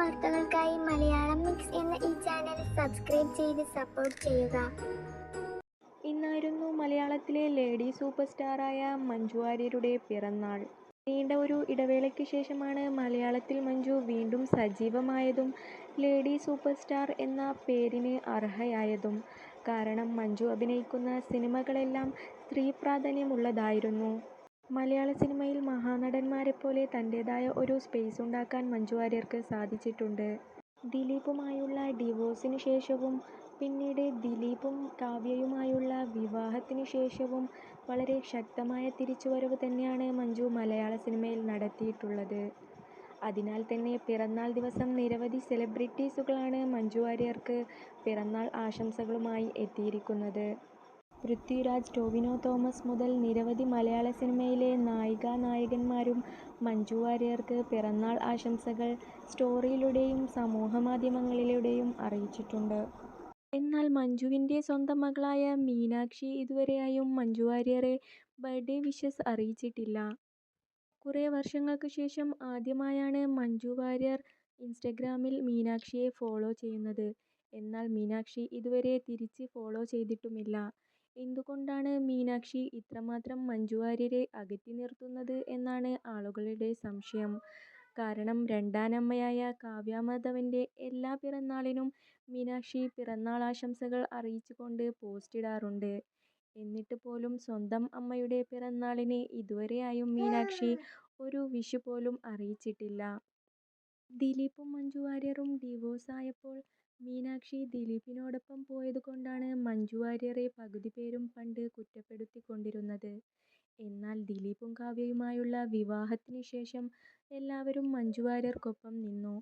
വാർത്തകൾക്കായി മലയാളം മിക്സ് എന്ന ഈ ചാനൽ സബ്സ്ക്രൈബ് ചെയ്ത് സപ്പോർട്ട് ചെയ്യുക. ഇന്നായിരുന്നു മലയാളത്തിലെ ലേഡി സൂപ്പർ സ്റ്റാറായ മഞ്ജു വാര്യരുടെ പിറന്നാൾ. നീണ്ട ഒരു ഇടവേളയ്ക്ക് ശേഷമാണ് മലയാളത്തിൽ മഞ്ജു വീണ്ടും സജീവമായതും ലേഡി സൂപ്പർ സ്റ്റാർ എന്ന പേരിന് അർഹയായതും. കാരണം മഞ്ജു അഭിനയിക്കുന്ന സിനിമകളെല്ലാം സ്ത്രീ പ്രാധാന്യമുള്ളതായിരുന്നു. മലയാള സിനിമയിൽ മഹാനടന്മാരെപ്പോലെ തന്റേതായ ഒരു സ്പേസ് ഉണ്ടാക്കാൻ മഞ്ജു വാര്യർക്ക് സാധിച്ചിട്ടുണ്ട്. ദിലീപുമായുള്ള ഡിവോഴ്സിന് ശേഷവും പിന്നീട് ദിലീപും കാവ്യയുമായുള്ള വിവാഹത്തിന് ശേഷവും വളരെ ശക്തമായ തിരിച്ചുവരവ് തന്നെയാണ് മഞ്ജു മലയാള സിനിമയിൽ നടത്തിയിട്ടുള്ളത്. അതിനാൽ തന്നെ പിറന്നാൾ ദിവസം നിരവധി സെലിബ്രിറ്റീസുകളാണ് മഞ്ജു വാര്യർക്ക് പിറന്നാൾ ആശംസകളുമായി എത്തിയിരിക്കുന്നത്. പൃഥ്വിരാജ് ടോവിനോ തോമസ് മുതൽ നിരവധി മലയാള സിനിമയിലെ നായികാ നായകന്മാരും മഞ്ജു വാര്യർക്ക് പിറന്നാൾ ആശംസകൾ സ്റ്റോറിയിലൂടെയും സമൂഹമാധ്യമങ്ങളിലൂടെയും അറിയിച്ചിട്ടുണ്ട്. എന്നാൽ മഞ്ജുവിന്റെ സ്വന്തം മകളായ മീനാക്ഷി ഇതുവരെയായും മഞ്ജു വാര്യരെ ബർത്ത്ഡേ വിഷസ് അറിയിച്ചിട്ടില്ല. കുറേ വർഷങ്ങൾക്ക് ശേഷം ആദ്യമായാണ് മഞ്ജു വാര്യർ ഇൻസ്റ്റഗ്രാമിൽ മീനാക്ഷിയെ ഫോളോ ചെയ്യുന്നത്. എന്നാൽ മീനാക്ഷി ഇതുവരെ തിരിച്ച് ഫോളോ ചെയ്തിട്ടുമില്ല. എന്തുകൊണ്ടാണ് മീനാക്ഷി ഇത്രമാത്രം മഞ്ജു വാര്യരെ അകറ്റി നിർത്തുന്നത് എന്നാണ് ആളുകളുടെ സംശയം. കാരണം രണ്ടാനമ്മയായ കാവ്യ മാധവന്റെ എല്ലാ പിറന്നാളിനും മീനാക്ഷി പിറന്നാൾ ആശംസകൾ അറിയിച്ചുകൊണ്ട് പോസ്റ്റ് ഇടാറുണ്ട്. എന്നിട്ട് പോലും സ്വന്തം അമ്മയുടെ പിറന്നാളിന് ഇതുവരെയായും മീനാക്ഷി ഒരു വിഷു പോലും അറിയിച്ചിട്ടില്ല. ദിലീപും മഞ്ജു വാര്യറും ഡിവോഴ്സ് ആയപ്പോൾ മീനാക്ഷി ദിലീപിനോടൊപ്പം പോയതുകൊണ്ടാണ് മഞ്ജു വാര്യരെ പകുതി പേരും പണ്ട് കുറ്റപ്പെടുത്തിക്കൊണ്ടിരുന്നത്. എന്നാൽ ദിലീപും കാവ്യയുമായുള്ള വിവാഹത്തിന് ശേഷം എല്ലാവരും മഞ്ജു വാര്യർക്കൊപ്പം നിന്നു.